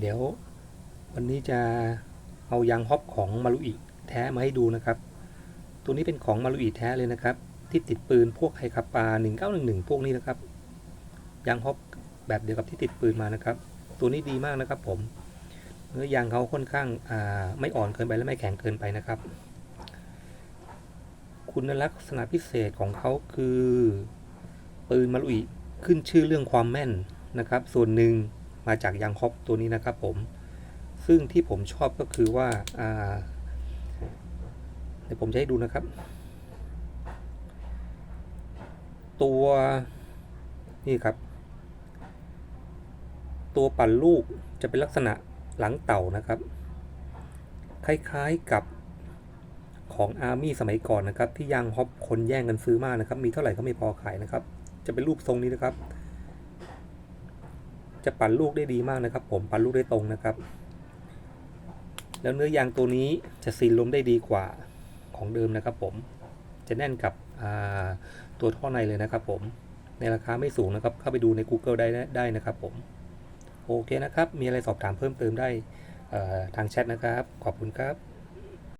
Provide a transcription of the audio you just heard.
เดี๋ยววันนี้จะเอายางฮอปของมารุอิแท้มาให้ดูนะครับ ตัวนี้เป็นของมารุอิแท้เลยนะครับ ที่ติดปืนพวกไฮคาปา1911 พวกนี้นะครับ ยางฮอปแบบเดียวกับที่ติดปืนมานะครับ ตัวนี้ดีมากนะครับ ผม เนื้อยางเขาค่อนข้างาไม่อ่อนเกินไปและไม่แข็งเกินไปนะครับ คุณลักษณะพิเศษของเขาคือปืนมารุอิขึ้นชื่อเรื่องความแม่นนะครับ ส่วนหนึ่ง มาจากยางฮอปตัวนี้นะครับผม ซึ่งที่ผมชอบก็คือว่าอ่าเดี๋ยวผมจะให้ดูนะครับ ตัวนี่ครับ ตัวปั่นลูกจะเป็นลักษณะหลังเต่านะครับ คล้ายๆกับของอาร์มี่สมัยก่อนนะครับ ที่ยางฮอปคนแย่งกันซื้อมากนะครับ มีเท่าไหร่ก็ไม่พอขายนะครับ จะเป็นรูปทรงนี้นะครับ จะปั่นลูกได้ดีมากนะครับ ผมปั่นลูกได้ตรงนะครับ แล้วเนื้อยางตัวนี้จะซีนลมได้ดีกว่าของเดิมนะครับ ผมจะแน่นกับตัวท่อในเลยนะครับ ผมในราคาไม่สูงนะครับ เข้าไปดูใน Google ได้ได้นะครับ ผมโอเคนะครับ มีอะไรสอบถามเพิ่มเติมได้ทางแชทนะครับ ขอบคุณครับ